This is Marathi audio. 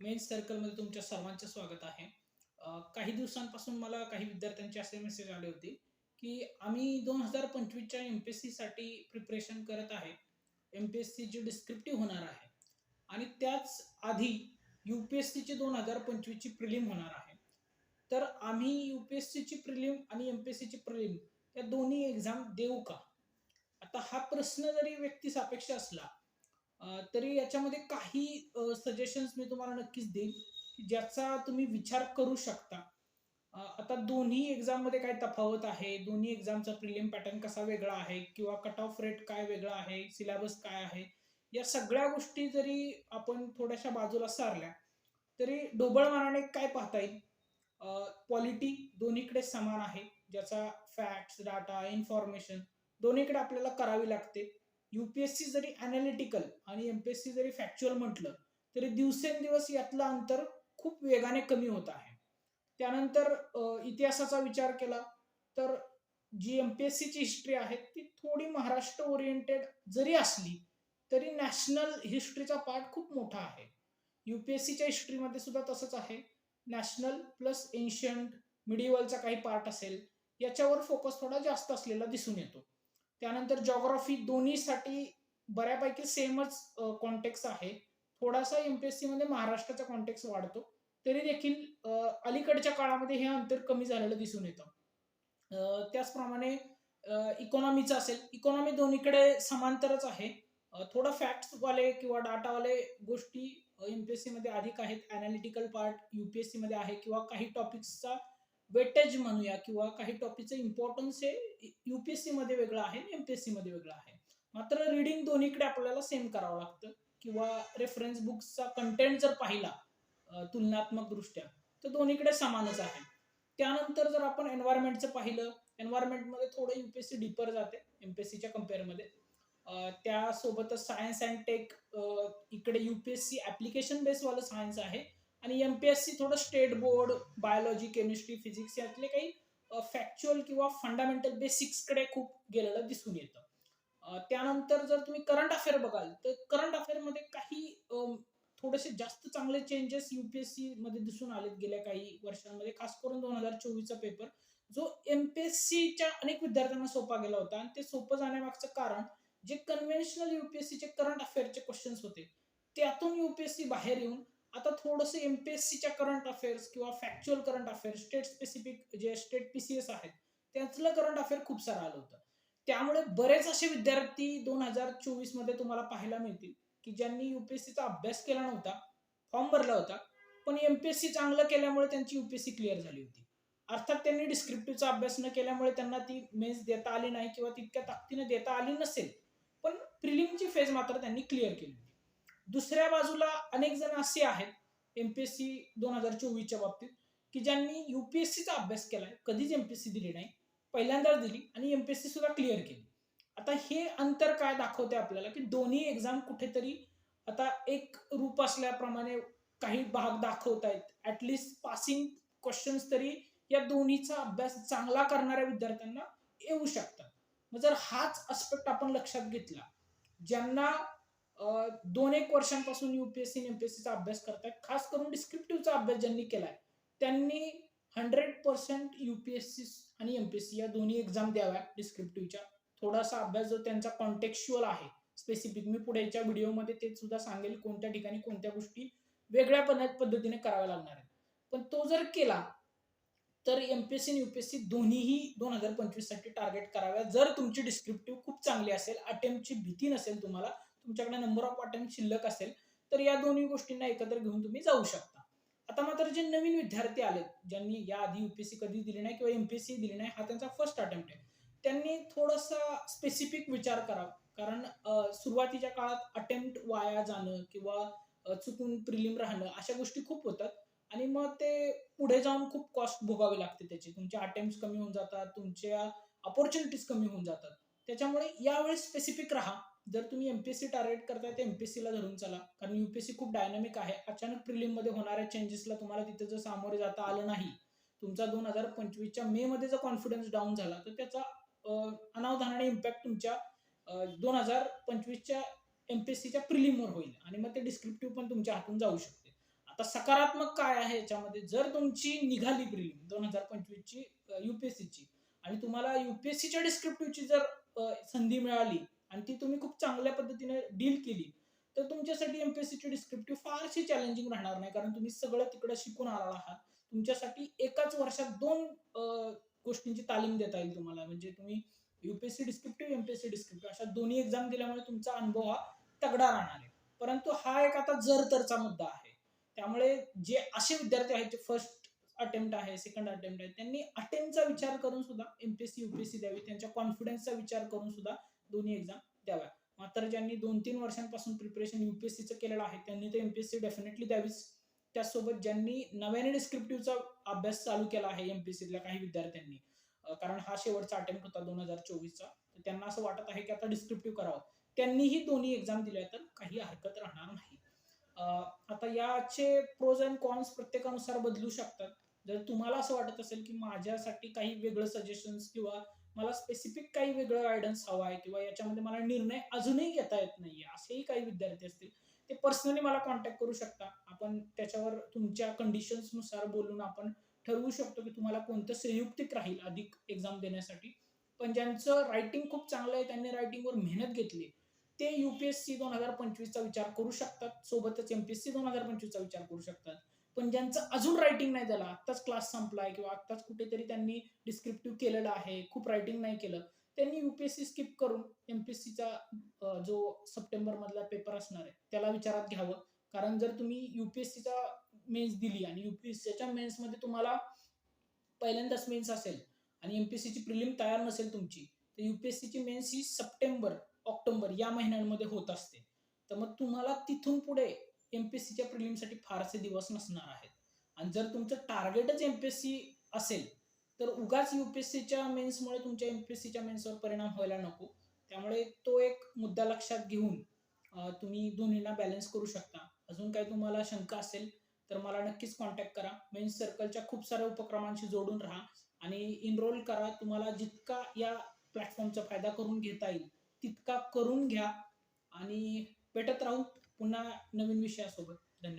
मेन सर्कलमध्ये तुमच्या सर्वांचं स्वागत आहे. काही दिवसांपासून मला काही विद्यार्थ्यांचे असे मेसेज आले होते की आम्ही दोन हजार पंचवीसच्या एम पी एस सीसाठी प्रिपरेशन करत आहे. एम पी एस सीची डिस्क्रिप्टिव्ह होणार आहे. आणि त्याच आधी यू पी एस सीची दोन हजार पंचवीसची प्रिलिम होणार आहे. तर आम्ही यू पी एस सीची प्रिलिम आणि एम पी एस सीची प्रिलिम या दोन्ही एक्झाम देऊ का? आता हा प्रश्न जरी व्यक्तिसापेक्ष असला तरी याच्यामध्ये काही सजेशन्स मी तुम्हाला नक्कीच देईन की ज्याचा तुम्ही विचार करू शकता. आता दोन्ही एक्झाममध्ये काय तफावत आहे? दोन्ही एक्झामचा प्रिलिम पॅटर्न कसा वेगळा आहे? किंवा कट ऑफ रेट काय वेगळा आहे? सिलेबस काय आहे? या सगळ्या गोष्टी जरी आपण थोड्याशा बाजूला सारल्या तरी ढोबळ मानाने काय पाहता येईल? क्वालिटी दोन्हीकडे समान आहे ज्याचा फॅक्ट्स डाटा इन्फॉर्मेशन दोन्हीकडे आपल्याला करावी लागते. युपीएससी जरी अनालिटिकल आणि एमपीएससी जरी फॅक्च्युअल म्हटलं तरी दिवसेंदिवस यातलं अंतर खूप वेगाने कमी होत आहे. त्यानंतर इतिहासाचा विचार केला तर जी एमपीएससीची हिस्ट्री आहे ती थोडी महाराष्ट्र ओरिएंटेड जरी असली तरी नॅशनल हिस्ट्रीचा पार्ट खूप मोठा आहे. युपीएससीच्या हिस्ट्रीमध्ये सुद्धा तसंच आहे. नॅशनल प्लस एन्शियंट मिडिवलचा काही पार्ट असेल याच्यावर फोकस थोडा जास्त असलेला दिसून येतो. त्यानंतर जॉग्राफी दोन्हीसाठी बऱ्यापैकी सेमच कॉन्टेक्स आहे. थोडासा एमपीएससी मध्ये महाराष्ट्राचा कॉन्टेक्स वाढतो. तरी देखील अलीकडच्या काळामध्ये हे अंतर कमी झालेलं दिसून येतं. त्याचप्रमाणे इकॉनॉमीचं असेल. इकॉनॉमी दोन्हीकडे समांतरच आहे. थोडं फॅक्ट वाले किंवा डाटावाले गोष्टी एमपीएससी मध्ये अधिक आहेत. अनालिटिकल पार्ट युपीएससी मध्ये आहे किंवा काही टॉपिक्सचा वेटेज म्हणूया किंवा काही टॉपिकचं इम्पॉर्टन्स हे युपीएससी मध्ये वेगळं आहे एमपीएससी मध्ये वेगळं आहे. मात्र रिडिंग दोन्हीकडे आपल्याला सेम करावं लागतं. किंवा रेफरन्स बुक्सचा कंटेंट जर पाहिला तुलनात्मक दृष्ट्या तर दोन्हीकडे समानच आहे. त्यानंतर जर आपण एन्व्हायरमेंटचं पाहिलं एन्व्हायरमेंटमध्ये थोडं युपीएससी डीपर जाते एमपीएससीच्या कम्पेअरमध्ये त्यासोबतच सायन्स अँड टेक इकडे युपीएससी ऍप्लिकेशन बेसवालं सायन्स आहे. आणि एमपीएससी थोडं state board biology chemistry physics यातले काही फॅक्च्युअल किंवा फंडामेंटल बेसिक्सकडे खूप गेलेलं दिसून येतं. त्यानंतर जर तुम्ही करंट अफेअर बघाल तर करंट अफेअरमध्ये काही थोडेसे जास्त चांगले चेंजेस युपीएससी मध्ये दिसून आलेत गेल्या काही वर्षांमध्ये खास करून दोन हजार चोवीसचा पेपर जो एमपीएससीच्या अनेक विद्यार्थ्यांना सोपा गेला होता आणि ते सोपं जाण्यामागचं कारण जे कन्व्हेन्शनल युपीएससीचे करंट अफेअरचे क्वेश्चन्स होते त्यातून युपीएससी बाहेर येऊन आता थोडंसं एमपीएससीच्या करंट अफेअर्स किंवा factual current affairs state specific जे स्टेट पीसीएस आहेत त्यातलं करंट अफेअर खूप सारं आलं होतं. त्यामुळे बरेच असे विद्यार्थी दोन हजार चोवीसमध्ये तुम्हाला पाहायला मिळतील की ज्यांनी युपीएससीचा अभ्यास केला नव्हता फॉर्म भरला होता पण एमपीएससी चांगलं केल्यामुळे त्यांची युपीएससी क्लिअर झाली होती. अर्थात त्यांनी डिस्क्रिप्टिव्हचा अभ्यास न केल्यामुळे त्यांना ती मेन्स देता आली नाही किंवा तितक्या ताकदीने देता आली नसेल पण प्रिलिमची फेज मात्र त्यांनी क्लिअर केली. दुसऱ्या बाजूला अनेक जण असे आहेत एमपीएससी दोन हजार चोवीसच्या बाबतीत की ज्यांनी युपीएससीचा अभ्यास केलाय कधीच एमपीएससी दिली नाही पहिल्यांदाच दिली आणि एमपीएससी सुद्धा क्लिअर केली. आता हे अंतर काय दाखवते आपल्याला की दोन्ही एक्झाम कुठेतरी आता एक रूप असल्याप्रमाणे काही भाग दाखवत आहेत ऍटलिस्ट पासिंग क्वेश्चन्स तरी या दोन्हीचा अभ्यास चांगला करणाऱ्या विद्यार्थ्यांना येऊ शकतात. मग जर हाच अस्पेक्ट आपण लक्षात घेतला ज्यांना दोन एक वर्षांपासून युपीएससी एमपीएससीचा अभ्यास करतायत. खास करून डिस्क्रिप्टिव्हचा अभ्यास ज्यांनी केलाय त्यांनी हंड्रेड पर्सेंट युपीएससी आणि एमपीएससी या दोन्ही एक्झाम द्याव्या डिस्क्रिप्टिव्हच्या थोडासा अभ्यास जो त्यांचा कॉन्टेक्च्युअल आहे स्पेसिफिक मी पुढेच्या व्हिडिओमध्ये ते सुद्धा सांगेल कोणत्या ठिकाणी कोणत्या गोष्टी वेगळ्या पद्धतीने कराव्या लागणार आहेत. पण तो जर केला तर एमपीएससी आणि युपीएससी दोन्हीही दोन हजार पंचवीससाठी टार्गेट कराव्या जर तुमची डिस्क्रिप्टिव्ह खूप चांगली असेल अटेम्प्टची भीती नसेल तुम्हाला तुमच्याकडे नंबर ऑफ अटेम्प्ट शिल्लक असेल तर या दोन्ही गोष्टींना एकत्र घेऊन तुम्ही जाऊ शकता. आता मात्र जे नवीन विद्यार्थी आलेत ज्यांनी या आधी युपीएससी कधी दिली नाही किंवा एमपीएससी दिली नाही हा त्यांचा फर्स्ट अटेम्प्ट आहे. त्यांनी थोडासा स्पेसिफिक विचार करावा कारण सुरुवातीच्या काळात अटेम्प्ट वाया जाणं किंवा चुकून प्रिलिम राहणं अशा गोष्टी खूप होतात. आणि मग ते पुढे जाऊन खूप कॉस्ट भोगावी लागते त्याची. तुमचे अटेम्प्ट कमी होऊन जातात तुमच्या अपॉर्च्युनिटीज कमी होऊन जातात. त्याच्यामुळे यावेळेस स्पेसिफिक राहा. जर तुम्ही एमपीएससी टार्गेट करताय तर एमपीएससीला धरून चला. कारण युपीएससी खूप डायनामिक आहे. अचानक प्रिलिममध्ये होणाऱ्या चेंजेसला तुम्हाला तिथे जर सामोरे जाता आलं नाही तुमचा दोन हजार पंचवीसच्या मे मध्ये जर कॉन्फिडन्स डाऊन झाला तर त्याचा अनावधानाने इम्पॅक्ट तुमच्या दोन हजार पंचवीसच्या एमपीएससीच्या प्रिलिमवर होईल. आणि मग ते डिस्क्रिप्टिव्ह पण तुमच्या हातून जाऊ शकते. आता सकारात्मक काय आहे याच्यामध्ये जर तुमची निघाली प्रिलिम दोन हजार पंचवीसची युपीएससीची आणि तुम्हाला युपीएससीच्या डिस्क्रिप्टिव्हची जर संधी मिळाली आणि ती तुम्ही खूप चांगल्या पद्धतीने डील केली तर तुमच्यासाठी एमपीएससीची डिस्क्रिप्टिव्ह फारशी चॅलेंजिंग राहणार नाही कारण तुम्ही सगळं तिकडं शिकून आला आहात. तुमच्यासाठी एकाच वर्षात दोन गोष्टींची तालीम देता येईल तुम्हाला. म्हणजे तुम्ही युपीएससी डिस्क्रिप्टिव्ह एमपीएससी डिस्क्रिप्टिव्ह अशा दोन्ही एक्झाम दिल्यामुळे तुमचा अनुभव हा तगडा राहणार आहे. परंतु हा एक आता जर तरचा मुद्दा आहे. त्यामुळे जे असे विद्यार्थी आहेत जे फर्स्ट अटेम्प्ट आहे सेकंड अटेम्प्ट आहे त्यांनी अटेम्प्टचा विचार करून सुद्धा एमपीएससी युपीएससी द्यावी त्यांच्या कॉन्फिडन्सचा विचार करून सुद्धा दोन्ही एक्झाम द्याव्या मात्र ज्यांनी दोन तीन वर्षांपासून प्रिपरेशन युपीएससीचं केलेलं आहे त्यांनी तर एमपीएससी डेफिनेटली द्यावीच. त्याचसोबत ज्यांनी नव्याने डिस्क्रिप्टिव्हचा अभ्यास चालू केला आहे एमपीएससीतल्या काही विद्यार्थ्यांनी कारण हा शेवटचा अटेम्प्ट होता दोन हजार चोवीसचा तर त्यांना असं वाटत आहे की आता डिस्क्रिप्टिव्ह करावं. त्यांनीही दोन्ही एक्झाम दिल्या तर काही हरकत राहणार नाही. आता याचे प्रोज अँड कॉन्स प्रत्येकानुसार बदलू शकतात. जर तुम्हाला असं वाटत असेल की माझ्यासाठी काही वेगळं सजेशन्स किंवा मला स्पेसिफिक काही वेगळं गायडन्स हवा आहे किंवा याच्यामध्ये मला निर्णय अजूनही घेता येत नाही असेही काही विद्यार्थी असतील ते पर्सनली मला कॉन्टॅक्ट करू शकता. आपण त्याच्यावर तुमच्या कंडिशन्सनुसार बोलून आपण ठरवू शकतो की तुम्हाला कोणतं संयुक्तिक राहील अधिक एक्झाम देण्यासाठी. पण ज्यांचं रायटिंग खूप चांगलं आहे त्यांनी रायटिंगवर मेहनत घेतली ते युपीएससी दोन हजार पंचवीसचा विचार करू शकतात. सोबतच एमपीएससी दोन हजार पंचवीसचा विचार करू शकतात. पण ज्यांचं अजून रायटिंग नाही झालं आत्ताच क्लास संपलाय किंवा आत्ताच कुठेतरी त्यांनी डिस्क्रिप्टिव्ह केलेलं आहे खूप रायटिंग नाही केलं त्यांनी युपीएससी स्किप करून एमपीएससीचा जो सप्टेंबर मधला पेपर असणार आहे त्याला विचारात घ्यावं. कारण जर तुम्ही युपीएससीचा मेन्स दिली आणि युपीएससीच्या मेन्समध्ये तुम्हाला पहिल्यांदाच मेन्स असेल आणि एमपीएससीची प्रिलिम तयार नसेल तुमची तर युपीएससीची मेन्स ही सप्टेंबर ऑक्टोबर या महिन्यांमध्ये होत असते. तर मग तुम्हाला तिथून पुढे एमपीएससीच्या प्रिलिमसाठी फारसे दिवस नसणार आहेत. आणि जर तुमचं टार्गेटच एम पी एस सी असेल तर उगाच यू पी एस सीच्या मेन्समुळे तुमच्या एम पी एस सीच्या मेन्सवर परिणाम व्हायला नको. त्यामुळे तो एक मुद्दा लक्षात घेऊन तुम्ही दोन्हीला बॅलन्स करू शकता. अजून काही तुम्हाला शंका असेल तर मला नक्कीच कॉन्टॅक्ट करा. मेन्स सर्कलच्या खूप साऱ्या उपक्रमांशी जोडून राहा आणि इनरोल करा. तुम्हाला जितका या प्लॅटफॉर्मचा फायदा करून घेता येईल तितका करून घ्या आणि भेटत राहू पुन्हा नवीन विषयासोबत.